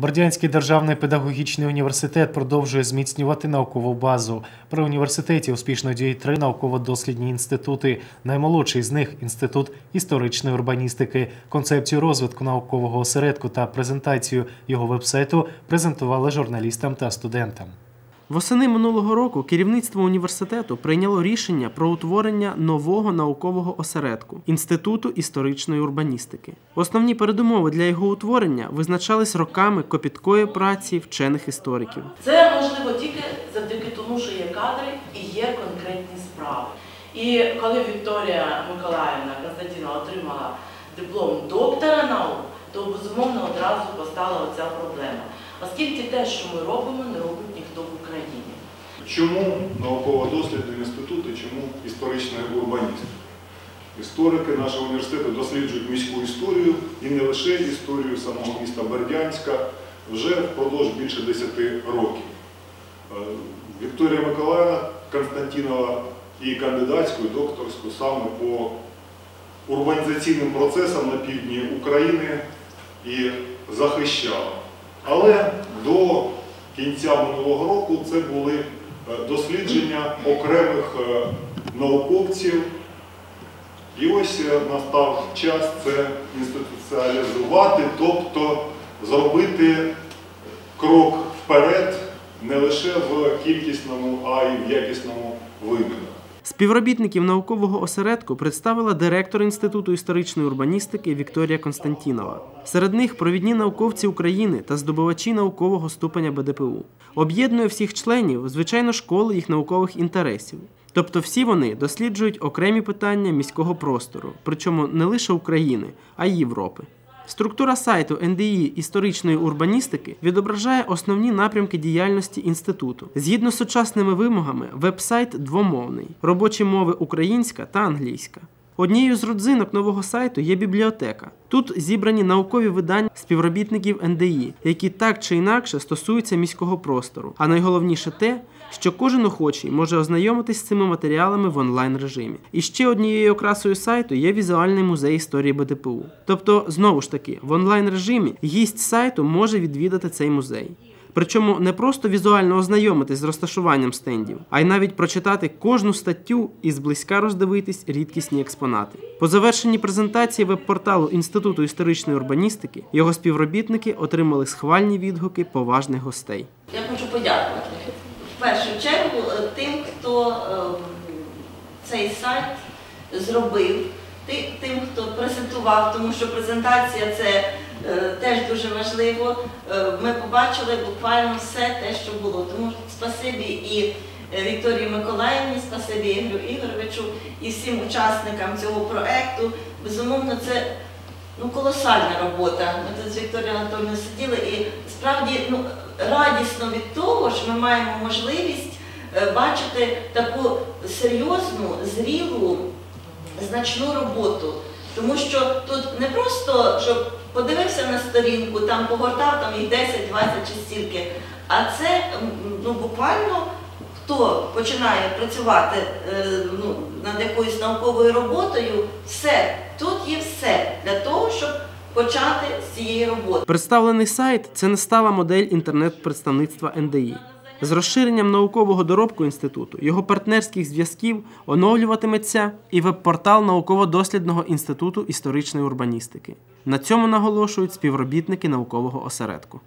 Бердянський державний педагогічний університет продовжує зміцнювати наукову базу. При університеті успішно діють три науково-дослідні інститути. Наймолодший з них інститут історичної урбаністики. Концепцію розвитку наукового осередку та презентацію його вебсайту презентували журналістам та студентам. Восени минулого року керівництво університету прийняло рішення про утворення нового наукового осередку Інституту історичної урбаністики. Основні передумови для його утворення визначались роками копіткої праці вчених істориків. Це можливо тільки завдяки тому, що є кадри і є конкретні справи. І коли Вікторія Миколаївна Константіна отримала диплом доктора наук, то безумовно одразу постала оця проблема. Оскільки те, що ми робимо, не робить ніхто в Україні. Чому науково-дослідний інститут і чому історична урбаністика? Історики нашого університету досліджують міську історію і не лише історію самого міста Бердянська вже впродовж більше 10 років. Е, Вікторія Миколаївна Константінова і кандидатську, і докторську саме по урбанізаційним процесам на півдні України і захищала. Але до кінця минулого року це були е, дослідження окремих е, науковців. І ось е, настав час це інституціалізувати, тобто зробити крок вперед не лише в кількісному, а й в якісному вимірі. Співробітників наукового осередку представила директор Інституту історичної урбаністики Вікторія Константінова. Серед них провідні науковці України та здобувачі наукового ступеня БДПУ. Об'єднує всіх членів, звичайно, школи їх наукових інтересів. Тобто всі вони досліджують окремі питання міського простору, причому не лише України, а й Європи. Структура сайту НДІ історичної урбаністики відображає основні напрямки діяльності інституту. Згідно з сучасними вимогами, веб-сайт двомовний, робочі мови українська та англійська. Однією з родзинок нового сайту є бібліотека. Тут зібрані наукові видання співробітників НДІ, які так чи інакше стосуються міського простору. А найголовніше те, що кожен охочий може ознайомитись з цими матеріалами в онлайн режимі. І ще однією окрасою сайту є візуальний музей історії БДПУ. Тобто, знову ж таки, в онлайн режимі гість сайту може відвідати цей музей. Причому не просто візуально ознайомитись з розташуванням стендів, а й навіть прочитати кожну статтю і зблизька роздивитись рідкісні експонати. По завершенні презентації веб-порталу Інституту історичної урбаністики його співробітники отримали схвальні відгуки поважних гостей. Я хочу подякувати в першу чергу е, тим, хто е, цей сайт зробив, ти- тим, хто презентував, тому що презентація це теж дуже важливо. Е, Ми побачили буквально все те, що було. Тому спасибі і е, Вікторії Миколаївні, спасибі Ігорю Ігоровичу і всім учасникам цього проекту. Безумовно, це ну, колосальна робота. Ми тут з Вікторією Анатольовною сиділи і справді ну, радісно від того, що ми маємо можливість е, бачити таку серйозну, зрілу, значну роботу. Тому що тут не просто, щоб подивився на сторінку, там погортав там їх 10, 20 чи стільки, а це ну, буквально хто починає працювати е, ну, над якоюсь науковою роботою, все, тут є все для того, щоб почати з цієї роботи. Представлений сайт це не стала модель інтернет-представництва НДІ. З розширенням наукового доробку інституту, його партнерських зв'язків оновлюватиметься і веб-портал науково-дослідного інституту історичної урбаністики. На цьому наголошують співробітники наукового осередку.